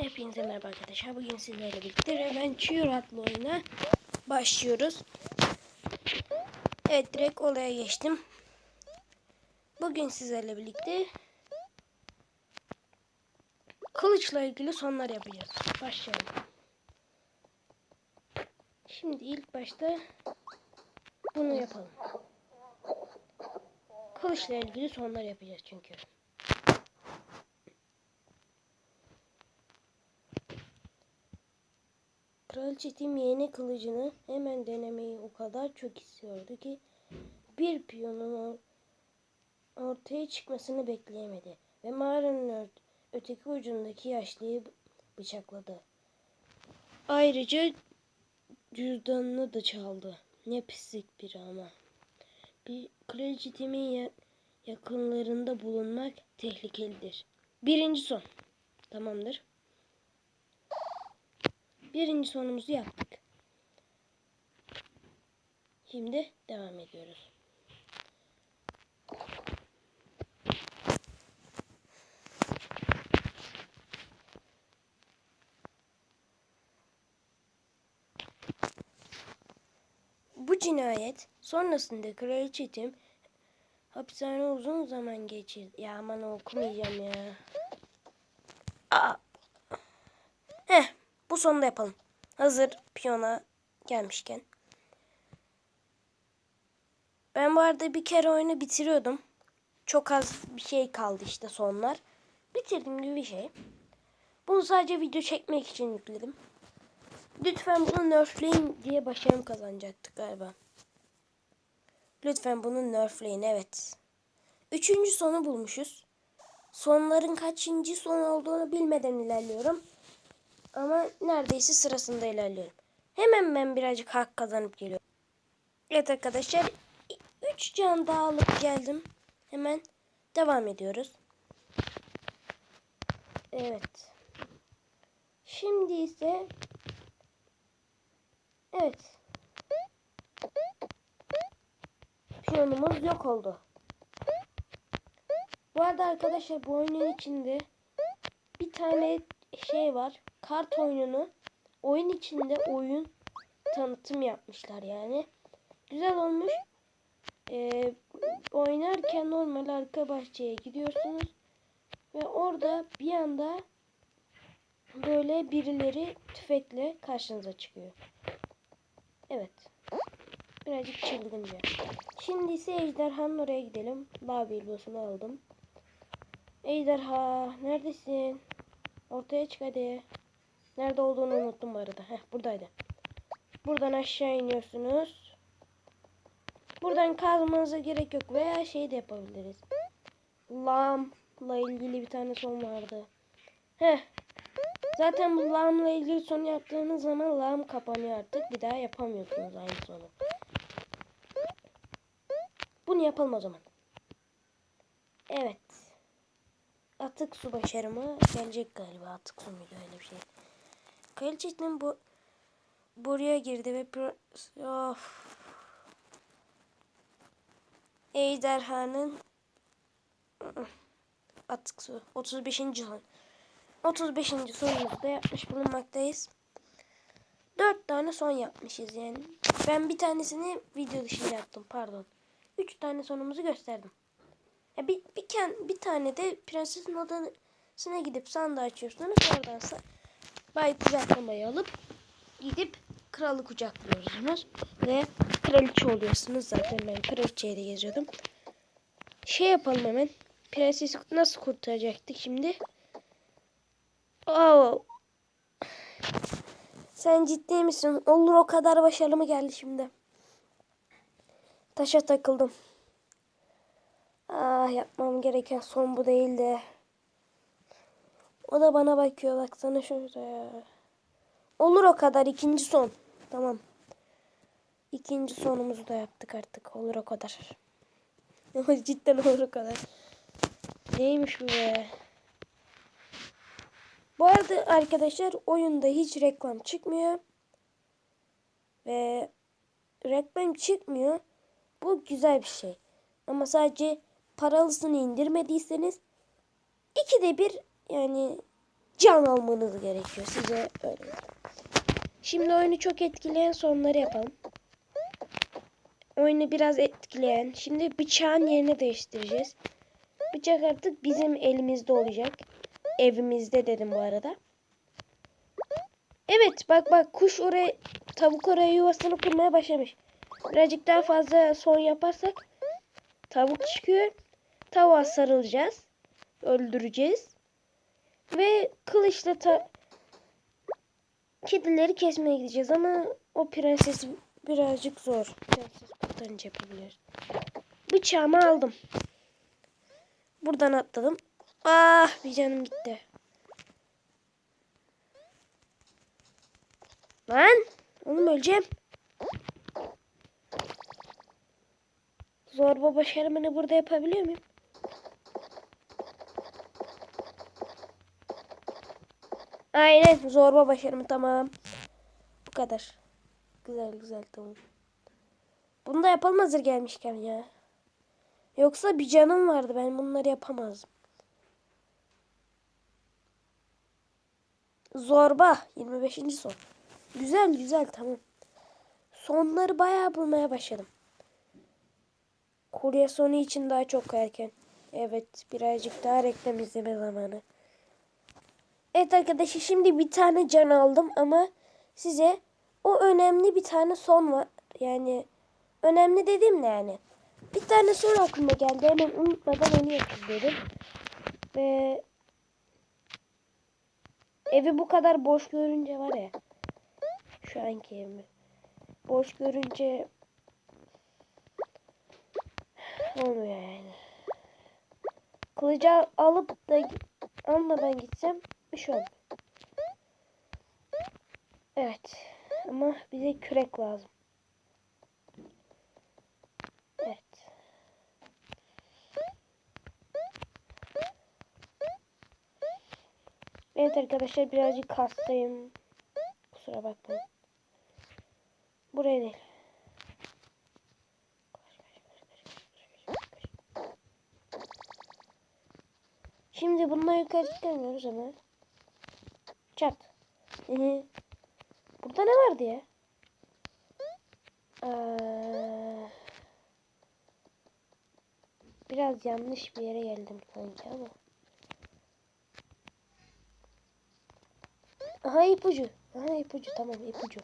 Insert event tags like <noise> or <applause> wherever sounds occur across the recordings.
Hepinize merhaba arkadaşlar. Bugün sizlerle birlikte Reventure adlı oyuna başlıyoruz. Evet direkt olaya geçtim. Bugün sizlerle birlikte kılıçla ilgili sonlar yapacağız. Başlayalım. Şimdi ilk başta bunu yapalım. Kılıçla ilgili sonlar yapacağız çünkü. Kraliçe Tim yeni kılıcını hemen denemeyi o kadar çok istiyordu ki bir piyonun or- ortaya çıkmasını bekleyemedi ve mağaranın öteki ucundaki yaşlıyı bıçakladı. Ayrıca cüzdanını da çaldı. Ne pislik biri ama. Bir kraliçe Tim'in ya- yakınlarında bulunmak tehlikelidir. Birinci son. Tamamdır. Birinci sonumuzu yaptık. Şimdi devam ediyoruz. Bu cinayet sonrasında Kraliçe Tim hapishane uzun zaman geçirdi. Ya aman okumayacağım ya. Aa. Heh, bu sonunda yapalım. Hazır piyona gelmişken. Ben bu arada bir kere oyunu bitiriyordum. Çok az bir şey kaldı işte sonlar. Bitirdim gibi bir şey. Bunu sadece video çekmek için yükledim. Lütfen bunu nerfleyin diye başarım kazanacaktık galiba. Lütfen bunu nerfleyin evet. Üçüncü sonu bulmuşuz. Sonların kaçıncı son olduğunu bilmeden ilerliyorum. Ama neredeyse sırasında ilerliyorum. Hemen ben birazcık hak kazanıp geliyorum. Evet arkadaşlar. 3 can daha alıp geldim. Hemen devam ediyoruz. Evet. Şimdi ise Evet. Piyonumuz yok oldu. Bu arada arkadaşlar bu oyunun içinde bir tane şey var. Kart oyununu oyun içinde oyun tanıtım yapmışlar yani. Güzel olmuş. Ee, oynarken normal arka bahçeye gidiyorsunuz ve orada bir anda böyle birileri tüfekle karşınıza çıkıyor. Evet. Birazcık çılgınca. Şimdi ise ejderhanın oraya gidelim. Lav bilbosunu aldım. Ejderha neredesin? Ortaya çık hadi. Nerede olduğunu unuttum bu arada. Heh buradaydı. Buradan aşağı iniyorsunuz. Buradan kazmanıza gerek yok veya şey de yapabiliriz. Lağımla ilgili bir tane son vardı. Heh. Zaten bu lağımla ilgili son yaptığınız zaman lağım kapanıyor artık. Bir daha yapamıyorsunuz aynı sonu. Bunu yapalım o zaman. Evet. Atık su başarımı gelecek galiba. Atık su muydu öyle bir şey. Kraliçenin bu buraya girdi ve of. Ejderhanın atık su 35. son. 35. sonumuzda yapmış bulunmaktayız. 4 tane son yapmışız yani. Ben bir tanesini video dışında yaptım pardon. 3 tane sonumuzu gösterdim. Ya bir, bir, ken, bir tane de prensesin odasına gidip sandığı açıyorsunuz. Oradan sa- bay kucaklamayı alıp gidip kralı kucaklıyorsunuz. Ve kraliçe oluyorsunuz zaten ben kraliçeyle geziyordum. Şey yapalım hemen. Prensesi nasıl kurtaracaktık şimdi? Oo. Sen ciddi misin? Olur o kadar başarılı mı geldi şimdi? Taşa takıldım. Ah yapmam gereken son bu değil de. O da bana bakıyor baksana şuraya. Olur o kadar ikinci son. Tamam. İkinci sonumuzu da yaptık artık. Olur o kadar. <laughs> Cidden olur o kadar. Neymiş bu be? Bu arada arkadaşlar oyunda hiç reklam çıkmıyor. Ve reklam çıkmıyor. Bu güzel bir şey. Ama sadece paralısını indirmediyseniz ikide bir yani can almanız gerekiyor. Size öyle. Şimdi oyunu çok etkileyen sonları yapalım. Oyunu biraz etkileyen. Şimdi bıçağın yerini değiştireceğiz. Bıçak artık bizim elimizde olacak. Evimizde dedim bu arada. Evet bak bak kuş oraya tavuk oraya yuvasını kurmaya başlamış. Birazcık daha fazla son yaparsak tavuk çıkıyor. Tavuğa sarılacağız. Öldüreceğiz. Ve kılıçla ta kedileri kesmeye gideceğiz ama o prenses birazcık zor. Prenses kurtarınca yapabilir. Bıçağımı aldım. Buradan atladım. Ah bir canım gitti. Lan oğlum öleceğim. Zorba başarımını burada yapabiliyor muyum? Aynen zorba başarımı tamam. Bu kadar. Güzel güzel tamam. Bunu da yapalım hazır gelmişken ya. Yoksa bir canım vardı ben bunları yapamazdım. Zorba 25. son. Güzel güzel tamam. Sonları bayağı bulmaya başladım. Kurye sonu için daha çok erken. Evet birazcık daha reklam izleme zamanı. Evet arkadaşlar şimdi bir tane can aldım ama size o önemli bir tane son var. Yani önemli dediğim ne yani? Bir tane son aklıma geldi. Hemen unutmadan onu yapayım dedim. Ve evi bu kadar boş görünce var ya. Şu anki evimi. Boş görünce olmuyor yani. Kılıcı alıp da almadan gitsem şey olmuyor. Evet. Ama bize kürek lazım. Evet. Evet arkadaşlar birazcık hastayım. Kusura bakmayın. Buraya değil. Şimdi bununla yukarı çıkamıyoruz ama. Çat. Ee, burada ne vardı ya? Ee, biraz yanlış bir yere geldim sanki ama. Aha ipucu. Aha ipucu tamam ipucu.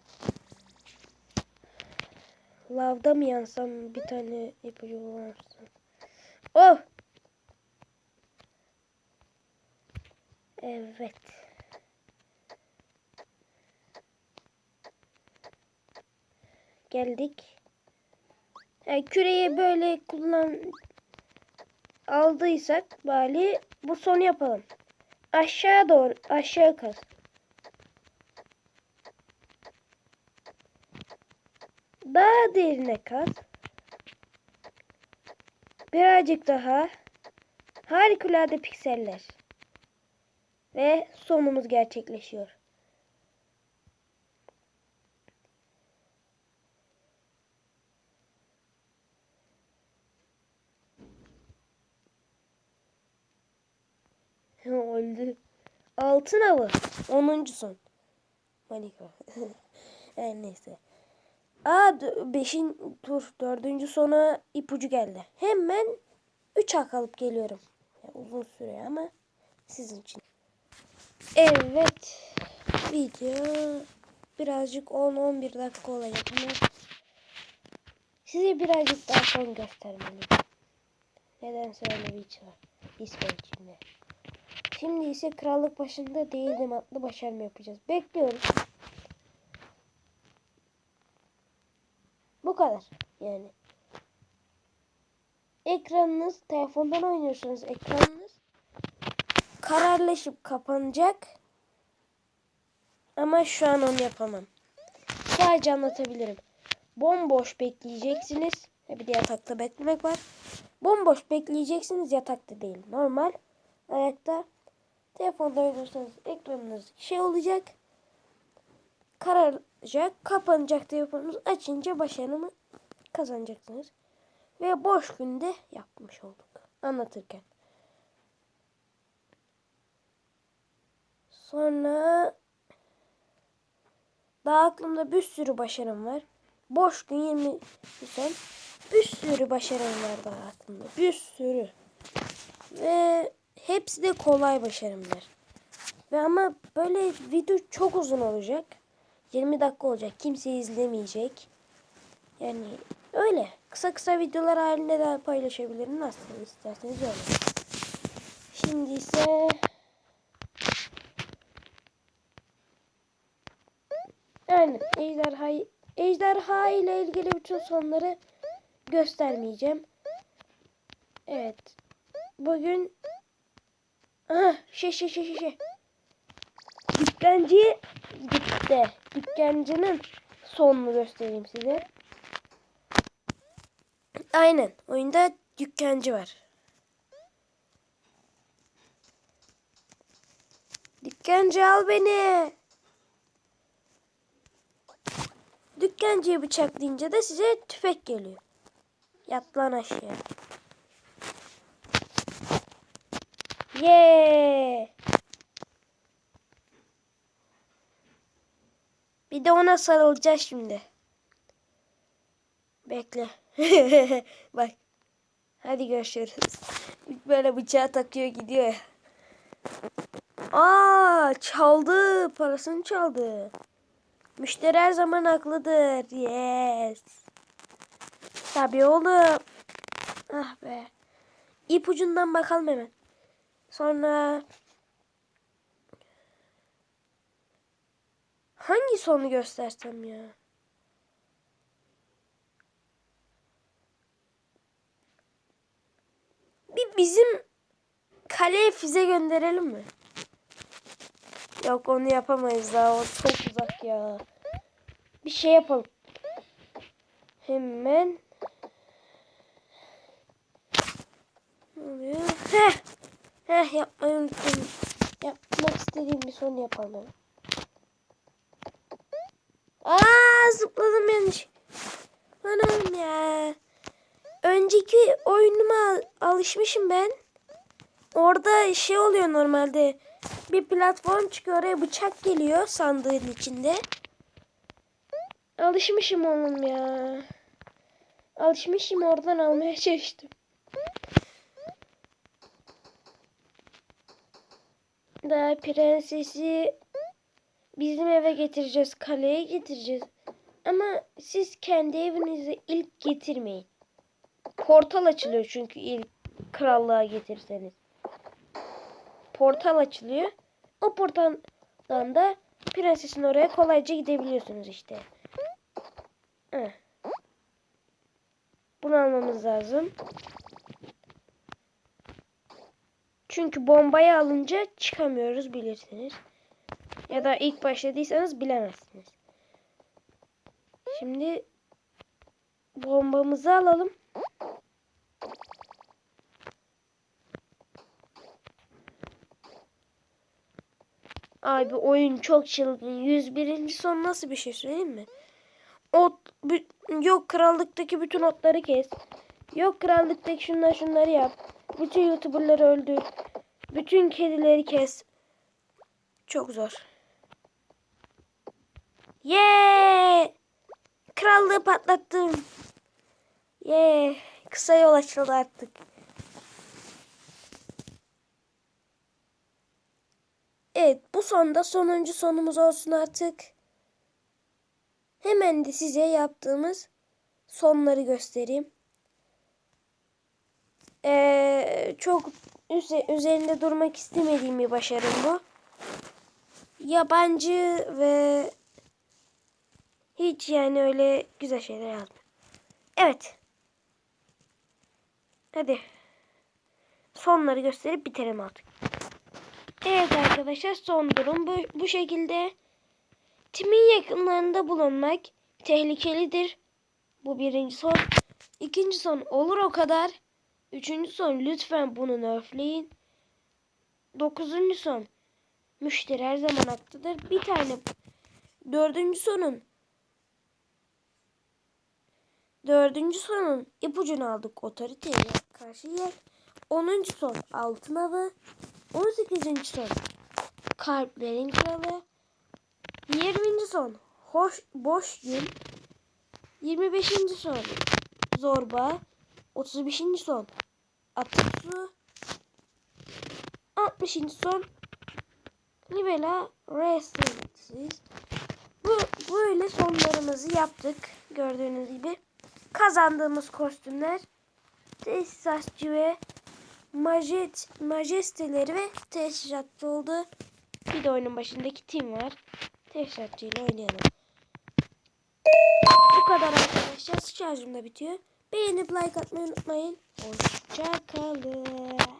Lavda mı yansam bir tane ipucu bularsam. Oh! Evet. Geldik. Yani küreyi böyle kullan aldıysak bari bu sonu yapalım. Aşağı doğru aşağı kaz. Daha derine kaz. Birazcık daha. Harikulade pikseller. Ve sonumuz gerçekleşiyor. Altın avı. 10. son. Monika. yani neyse. Aa 5. tur 4. sona ipucu geldi. Hemen 3 hak alıp geliyorum. Yani uzun süre ama sizin için. Evet. Video birazcık 10-11 dakika olacak ama size birazcık daha son göstermeliyim. Nedense öyle bir iç var. İçimde. Şimdi ise krallık başında değildim adlı başarma yapacağız. Bekliyoruz. Bu kadar yani. Ekranınız telefondan oynuyorsunuz. Ekranınız kararlaşıp kapanacak. Ama şu an onu yapamam. Sadece anlatabilirim. Bomboş bekleyeceksiniz. Bir de yatakta beklemek var. Bomboş bekleyeceksiniz yatakta değil. Normal ayakta telefonda oynuyorsanız ekranınız şey olacak. Kararacak. Kapanacak telefonunuz. Açınca başarımı kazanacaksınız. Ve boş günde yapmış olduk. Anlatırken. Sonra daha aklımda bir sürü başarım var. Boş gün 20 son. Bir sürü başarım var daha aklımda. Bir sürü. Ve hepsi de kolay başarımlar. Ve ama böyle video çok uzun olacak. 20 dakika olacak. Kimse izlemeyecek. Yani öyle. Kısa kısa videolar halinde de paylaşabilirim. Nasıl isterseniz öyle. Şimdi ise Aynen. Ejderha, ejderha ile ilgili bütün sonları göstermeyeceğim. Evet. Bugün Aha, şey şey şey şey. Dükkancı gitti. Dükkancının sonunu göstereyim size. Aynen. Oyunda dükkancı var. Dükkancı al beni. Dükkancıyı bıçaklayınca da size tüfek geliyor. Yat lan aşağı. Yeee. Bir de ona sarılacağız şimdi. Bekle. <laughs> Bak. Hadi görüşürüz. Böyle bıçağı takıyor gidiyor ya. Aa çaldı. Parasını çaldı. Müşteri her zaman haklıdır. Yes. Tabii oğlum. Ah be. İpucundan bakalım hemen. Sonra hangi sonu göstersem ya? Bir bizim kaleye füze gönderelim mi? Yok onu yapamayız daha o çok uzak ya. Bir şey yapalım. Hemen. Ne oluyor? Heh. Heh yapmayı unuttum. Yapmak istediğim bir son yapalım. Aa zıpladım yanlış. Anam ya. Önceki oyunuma al- alışmışım ben. Orada şey oluyor normalde. Bir platform çıkıyor oraya bıçak geliyor sandığın içinde. Alışmışım oğlum ya. Alışmışım oradan almaya çalıştım. Daha prensesi bizim eve getireceğiz. Kaleye getireceğiz. Ama siz kendi evinize ilk getirmeyin. Portal açılıyor çünkü ilk krallığa getirseniz. Portal açılıyor. O portaldan da prensesin oraya kolayca gidebiliyorsunuz işte. Heh. Bunu almamız lazım. Çünkü bombayı alınca çıkamıyoruz bilirsiniz. Ya da ilk başladıysanız bilemezsiniz. Şimdi bombamızı alalım. Abi oyun çok çılgın. 101. son nasıl bir şey söyleyeyim mi? Ot, yok krallıktaki bütün otları kes. Yok krallıktaki şunlar şunları yap. Bütün youtuberları öldür. Bütün kedileri kes. Çok zor. Yeah! Krallığı patlattım. Yeah! Kısa yol açıldı artık. Evet bu sonda sonuncu sonumuz olsun artık. Hemen de size yaptığımız sonları göstereyim. Ee, çok üze- üzerinde durmak istemediğim bir başarım bu. Yabancı ve hiç yani öyle güzel şeyler yazmıyor. Evet. Hadi. Sonları gösterip bitirelim artık. Evet arkadaşlar son durum bu, bu şekilde. Timin yakınlarında bulunmak tehlikelidir. Bu birinci son. İkinci son olur o kadar. Üçüncü son lütfen bunu nerfleyin. Dokuzuncu son müşteri her zaman haklıdır. Bir tane dördüncü sonun dördüncü sonun ipucunu aldık otoriteye karşı yer. Onuncu son altın avı. On sekizinci son Kalplerin Kralı. 20. son. Hoş, boş gün. 25. son. Zorba. 35. son. Atık su. 60. son. Libela Restless. Bu böyle sonlarımızı yaptık. Gördüğünüz gibi. Kazandığımız kostümler tesisatçı ve majet, majesteleri ve tesisatçı oldu. Bir de oyunun başındaki tim var. Tesisatçı ile oynayalım. Bu kadar arkadaşlar. Şarjım da bitiyor. Beğenip like atmayı unutmayın. Hoşçakalın.